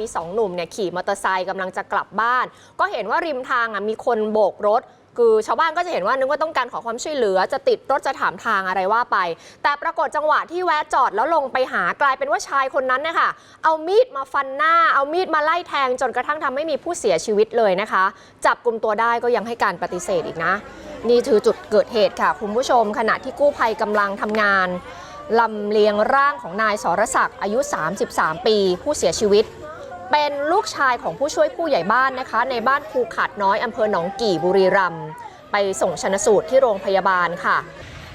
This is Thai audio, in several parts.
มีสองหนุ่มเนี่ยขี่มอเตอร์ไซค์กำลังจะกลับบ้าน ก็เห็นว่าริมทางอะมีคนโบกรถ คือชาวบ้านก็จะเห็นว่านึกว่าต้องการขอความช่วยเหลือ จะติดรถจะถามทางอะไรว่าไป แต่ปรากฏจังหวะที่แวะจอดแล้วลงไปหากลายเป็นว่าชายคนนั้นนะคะเอามีดมาฟันหน้า เอามีดมาไล่แทงจนกระทั่งทำให้มีผู้เสียชีวิตเลยนะคะ จับกลุ่มตัวได้ก็ยังให้การปฏิเสธอีกนะ นี่คือจุดเกิดเหตุค่ะคุณผู้ชม ขณะที่กู้ภัยกำลังทำงานลำเลียงร่างของนายสรศักดิ์อายุ 33 ปี ผู้เสียชีวิต เป็นลูกชายของผู้ช่วยผู้ใหญ่บ้านนะคะ ในบ้านภูขาดน้อยอำเภอหนองกี่บุรีรัมย์ไปส่งชนสูตรที่โรงพยาบาลค่ะ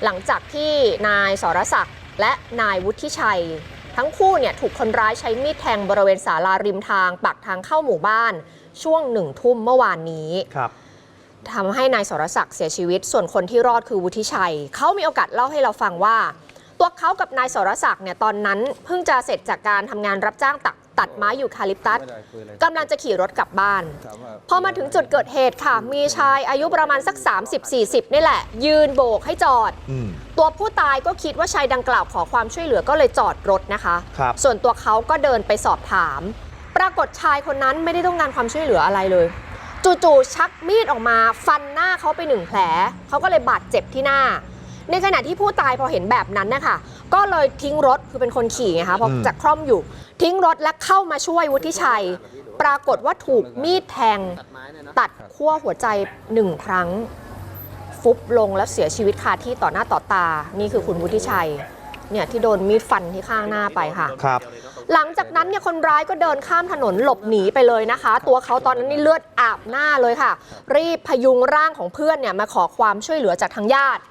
หลังจากที่นายสรศักดิ์และนายวุฒิชัย ทั้งคู่เนี่ยถูกคนร้ายใช้มีดแทงบริเวณศาลาริมทางปากทางเข้าหมู่บ้านช่วงหนึ่งทุ่มเมื่อวานนี้ครับทำให้นายสรศักดิ์เสียชีวิต ส่วนคนที่รอดคือวุฒิชัย เขามีโอกาสเล่าให้เราฟังว่า ตัวเขากับนายสรศักดิ์เนี่ยตอนนั้นเพิ่งจะเสร็จจากการทำงานรับจ้างตัด ตัดไม้อยู่คาลิปตัสกำลังจะขี่รถกลับบ้าน พอมาถึงจุดเกิดเหตุค่ะ มีชายอายุประมาณสัก 30-40 นี่แหละ ยืนโบกให้จอดอืมตัวผู้ตายก็คิดว่าชายดังกล่าวขอความช่วยเหลือก็เลยจอดรถนะคะครับส่วนตัวเขาก็เดินไปสอบถาม ปรากฏชายคนนั้นไม่ได้ต้องการความช่วยเหลืออะไรเลยจู่ๆชักมีดออกมา ฟันหน้าเขาไปหนึ่งแผลเขาก็เลยบาดเจ็บที่หน้า ในขณะที่ผู้ตายพอเห็นแบบนั้นนะคะก็เลยทิ้งรถคือเป็นคนขี่ไงคะเพราะอืมจากคร่อมอยู่ ทิ้งรถและเข้ามาช่วยวุฒิชัย ปรากฏว่าถูกมีดแทง ตัดขั้วหัวใจหนึ่งครั้ง ฟุบลงแล้วเสียชีวิตคาที่ต่อหน้าต่อตา นี่คือคุณวุฒิชัยเนี่ยที่โดนมีดฟันที่ข้างหน้าไปค่ะครับหลังจากนั้นเนี่ยคนร้ายก็เดินข้ามถนนหลบหนีไปเลยนะคะ ตัวเขาตอนนั้นนี่เลือดอาบหน้าเลยค่ะ รีบพยุงร่างของเพื่อนเนี่ยมาขอความช่วยเหลือจากทางญาติ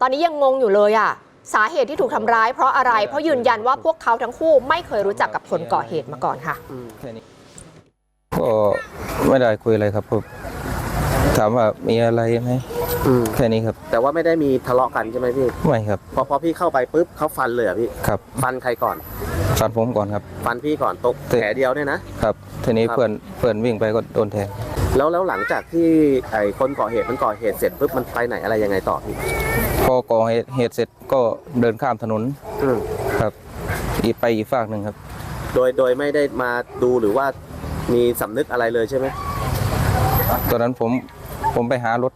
ตอนนี้ยังงงอยู่เลยอะสาเหตุที่ถูกทำร้ายเพราะอะไร เพราะยืนยันว่าพวกเขาทั้งคู่ไม่เคยรู้จักกับคนก่อเหตุมาก่อนค่ะแค่นี้ก็ไม่ได้คุยอะไรครับผมถามว่ามีอะไรไหมอืมแค่นี้ครับแต่ว่าไม่ได้มีทะเลาะกันใช่ไหมพี่ ไม่ครับพอพอพี่เข้าไปปุ๊บเขาฟันเลยเหรอพี่ ครับฟันใครก่อนฟันผมก่อนครับ ฟันพี่ก่อนตกเตะแผลเดียวเนี่ยนะ ครับทีนี้ครับ เพื่อนเพื่อนวิ่งไปก็โดนแทง แล้วแล้วหลังจากที่ไอ้คนก่อเหตุมันก่อเหตุเสร็จปุ๊บมันไปไหนอะไรยังไงต่อพี่พอก่อเหตุเหตุเสร็จก็เดินข้ามถนนอืมครับอีกไปอีกฝากหนึ่งครับ โดยโดยไม่ได้มาดูหรือว่ามีสำนึกอะไรเลยใช่ไหมตอนนั้นผมผมไปหารถ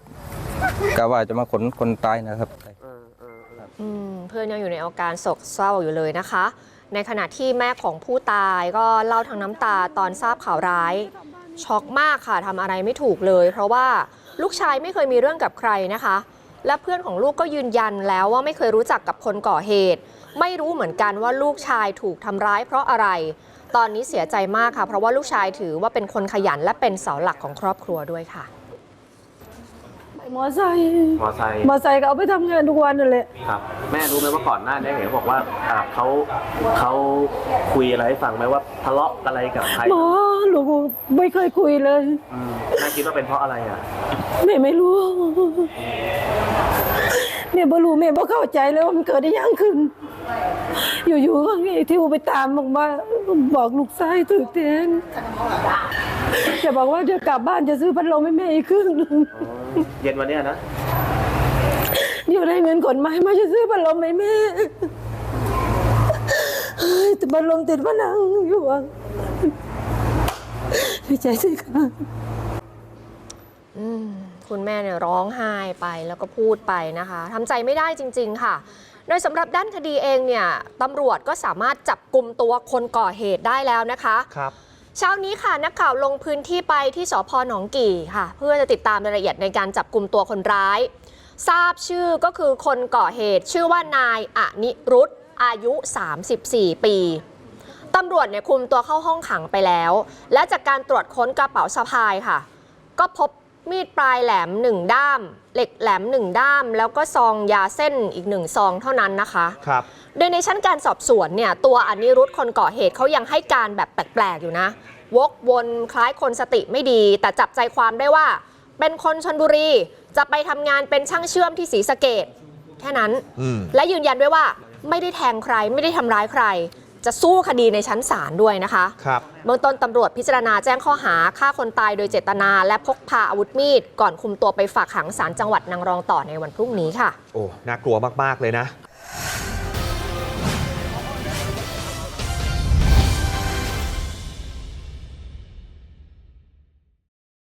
กะว่าจะมาขนคนตายนะครับ เออเออเอออืมเพื่อนยังอยู่ในอาการโศกเศร้าอยู่เลยนะคะ ในขณะที่แม่ของผู้ตายก็เล่าทางน้ำตาตอนทราบข่าวร้าย ช็อกมากค่ะทำอะไรไม่ถูกเลย เพราะว่าลูกชายไม่เคยมีเรื่องกับใครนะคะ และเพื่อนของลูกก็ยืนยันแล้วว่าไม่เคยรู้จักกับคนก่อเหตุ ไม่รู้เหมือนกันว่าลูกชายถูกทำร้ายเพราะอะไร ตอนนี้เสียใจมากค่ะ เพราะว่าลูกชายถือว่าเป็นคนขยันและเป็นเสาหลักของครอบครัวด้วยค่ะ มอไซค์มอไซค์มอไซค์ก็เอาไปทำงานทุกวันนั่นแหละครับแม่รู้ไหมว่าก่อนหน้านี้เห็นบอกว่าอ่าเขาเขาคุยอะไรให้ฟังไหมว่าทะเลาะอะไรกับใครหมอหนูไม่เคยคุยเลยอืมแม่คิดว่าเป็นเพราะอะไรอะแม่ไม่รู้แม่บ่รู้แม่บ่เข้าใจเลยว่ามันเกิดได้ยังขึ้น อยู่ๆก็ไอ้ทิวไปตามบอกว่าบอกลูกชายถูกแทงจะบอกว่าจะกลับบ้านจะซื้อพัดลมให้แม่อีกครึ่งหนึง เย็นวันเนี้ยนะ เดี๋ยวได้เงินขนไม้มาจะซื้อพัดลมให้แม่เฮ้ยแต่พัดลมติดผนังอยู่อะพี่ใจสิค่ะ อืมคุณแม่เนี่ยร้องไห้ไปแล้วก็พูดไปนะคะทำใจไม่ได้จริง ๆ ค่ะ โดยสำหรับด้านคดีเองเนี่ยตำรวจก็สามารถจับกลุ่มตัวคนก่อเหตุได้แล้วนะคะ ครับ เช้านี้ค่ะนักข่าวลงพื้นที่ไปที่สพหนองกี่ค่ะ เพื่อจะติดตามรายละเอียดในการจับกลุ่มตัวคนร้าย ทราบชื่อก็คือคนก่อเหตุชื่อว่านายอนิรุธอายุ 34 ปีตำรวจเนี่ยคุมตัวเข้าห้องขังไปแล้ว และจากการตรวจค้นกระเป๋าสะพายค่ะ ก็พบ มีดปลายแหลมหนึ่งด้าม เหล็กแหลมหนึ่งด้าม แล้วก็ซองยาเส้นอีกหนึ่งซองเท่านั้นนะคะครับโดยในชั้นการสอบสวนเนี่ยตัวอนิรุธคนก่อเหตุเขายังให้การแบบแปลกๆอยู่นะ วกวนคล้ายคนสติไม่ดี แต่จับใจความได้ว่า เป็นคนชนบุรี จะไปทำงานเป็นช่างเชื่อมที่ศรีสะเกดแค่นั้นอืมและยืนยันด้วยว่าไม่ได้แทงใครไม่ได้ทำร้ายใคร จะสู้คดีในชั้นศาลด้วยนะคะครับเบื้องต้นตำรวจพิจารณาแจ้งข้อหาฆ่าคนตายโดยเจตนา และพกพาอาวุธมีด ก่อนคุมตัวไปฝากขังศาลจังหวัดนางรองต่อในวันพรุ่งนี้ค่ะ โอ้ น่ากลัวมาก ๆ เลยนะ